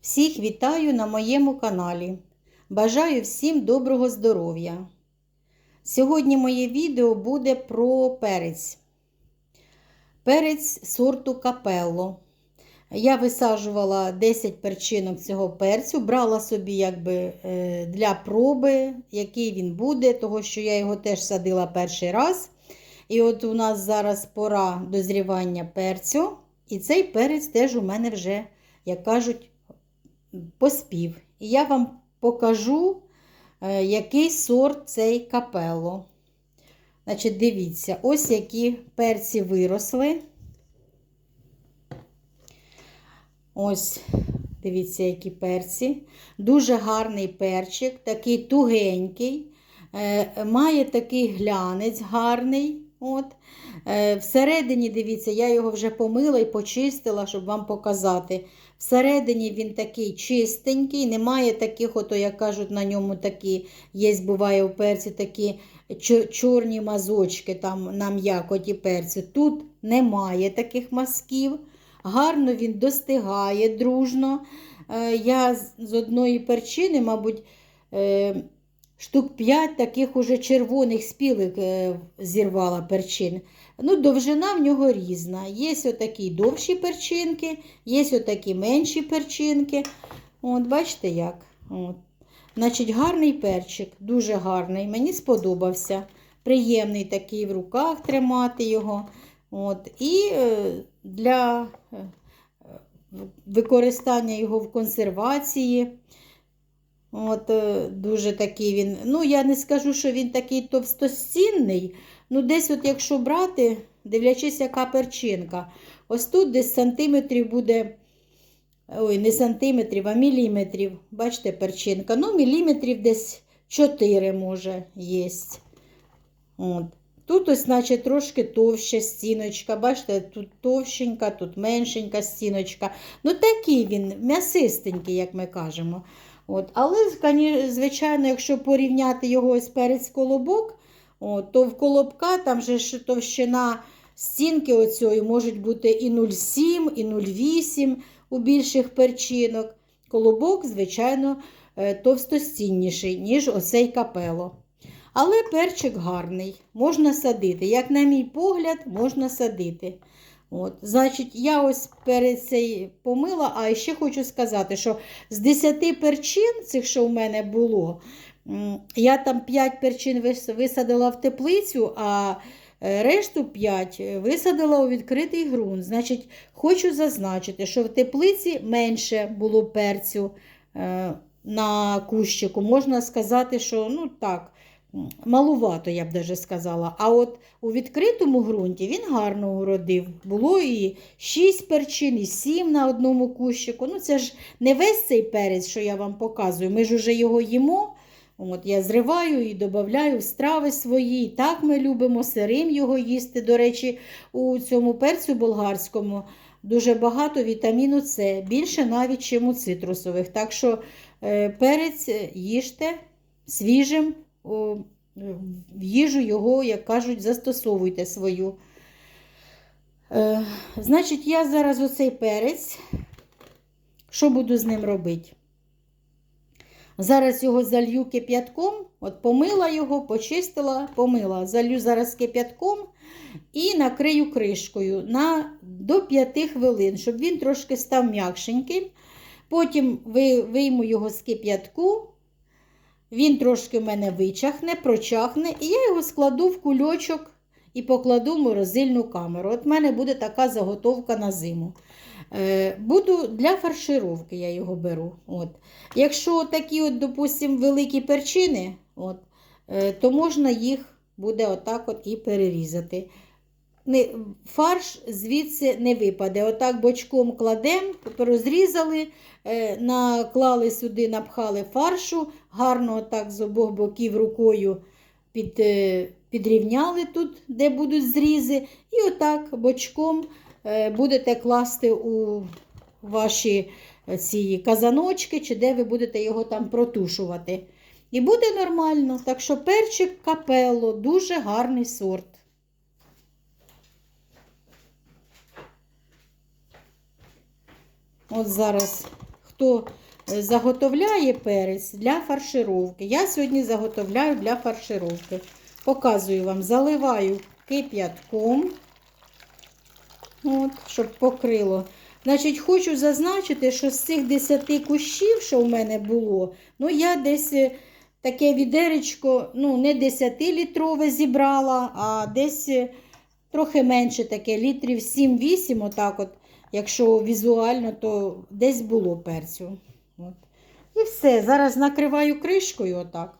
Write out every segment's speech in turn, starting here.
Всіх вітаю на моєму каналі. Бажаю всім доброго здоров'я. Сьогодні моє відео буде про перець. Перець сорту капелло. Я висаджувала 10 перчинок цього перцю, брала собі якби е, для проби, який він буде, того що я його теж садила перший раз. І от у нас зараз пора дозрівання перцю. І цей перець теж у мене вже, як кажуть, поспів. І я вам покажу, е, який сорт цей капело. Значить, дивіться, ось які перці виросли. Ось, дивіться, які перці. Дуже гарний перчик, такий тугенький, е, має такий глянець гарний. От. Е, всередині, дивіться, я його вже помила і почистила, щоб вам показати. Всередині він такий чистенький, немає таких, ото, як кажуть, на ньому такі, є, буває у перці такі чорні мазочки там на м'якоті перцю. Тут немає таких мазків. Гарно він достигає дружно. Е, Я з одної перчини, мабуть, е, штук 5 таких уже червоних спілих е, зірвала перчин. Ну, Довжина в нього різна. Є отакі довші перчинки, є отакі менші перчинки. От, Бачите як? От. Значить, Гарний перчик, дуже гарний. Мені сподобався. Приємний такий в руках тримати його. От. І для використання його в консервації. От, Дуже такий він. Ну, я не скажу, що він такий товстостінний. Ну, десь, от якщо брати, дивлячись, яка перчинка. Ось тут десь сантиметрів буде. Ой, не сантиметрів, а міліметрів. Бачите, перчинка. Ну, міліметрів десь 4 може є. От. Тут ось, значить, трошки товща стіночка. Бачите, тут товщенька, тут меншенька стіночка. Ну, такий він, м'ясистенький, як ми кажемо. От. Але, звичайно, якщо порівняти його з перець колобок, от, то в колобка там же товщина стінки оцієї можуть бути і 0,7, і 0,8 у більших перчинок. Колобок, звичайно, товстостінніший, ніж оцей капело. Але перчик гарний, можна садити. Як, на мій погляд, можна садити. От, Значить, я ось перед цей помила, а ще хочу сказати, що з 10 перчин, цих, що в мене було, я там 5 перчин висадила в теплицю, а решту 5 висадила у відкритий ґрунт. Значить, хочу зазначити, що в теплиці менше було перцю на кущику. Можна сказати, що ну так. Малувато, я б даже сказала. А от у відкритому ґрунті він гарно уродив. Було і 6 перчин, і 7 на одному кущику. Ну, це ж не весь цей перець, що я вам показую. Ми ж уже його їмо. От Я зриваю і додаю в страви свої. І так ми любимо сирим його їсти. До речі, у цьому перцю болгарському дуже багато вітаміну С, більше навіть, ніж у цитрусових. Так що е, перець їжте свіжим в їжу його, як кажуть, застосовуйте свою. Е, Значить, я зараз оцей перець, що буду з ним робити? Зараз його залью кип'ятком, от помила його, почистила, помила, залью зараз кип'ятком і накрию кришкою на до 5 хвилин, щоб він трошки став м'якшеньким. Потім вийму його з кип'ятку. Він трошки в мене вичахне, прочахне, і я його складу в кульочок і покладу в морозильну камеру. От в мене буде така заготовка на зиму. Е, Буду для фаршировки я його беру. От. Якщо такі, от, допустимо, великі перчини, от, е, то можна їх буде отак от і перерізати. Фарш звідси не випаде. Отак бочком кладемо, розрізали, е, наклали сюди, напхали фаршу, гарно отак з обох боків рукою під, е, підрівняли тут, де будуть зрізи. І отак бочком е, будете класти у ваші ці казаночки, чи де ви будете його там протушувати. І буде нормально. Так що перчик капелло, дуже гарний сорт. От зараз хто е, заготовляє перець для фаршировки. Я сьогодні заготовляю для фаршировки. Показую вам, заливаю кип'ятком, от, щоб покрило. Значить, хочу зазначити, що з цих 10 кущів, що в мене було, ну я десь е, таке відеречко, ну, не 10-літрове зібрала, а десь е, трохи менше таке, літрів 7-8, отак от, якщо візуально, то десь було перцю. От. І все. Зараз накриваю кришкою отак.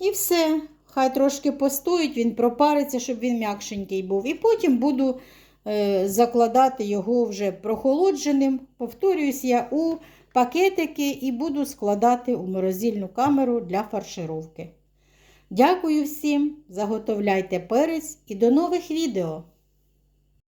І все. Хай трошки постоїть, він пропариться, щоб він м'якшенький був. І потім буду е, закладати його вже прохолодженим. Повторююсь, я у пакетики і буду складати у морозильну камеру для фаршировки. Дякую всім, заготовляйте перець і до нових відео!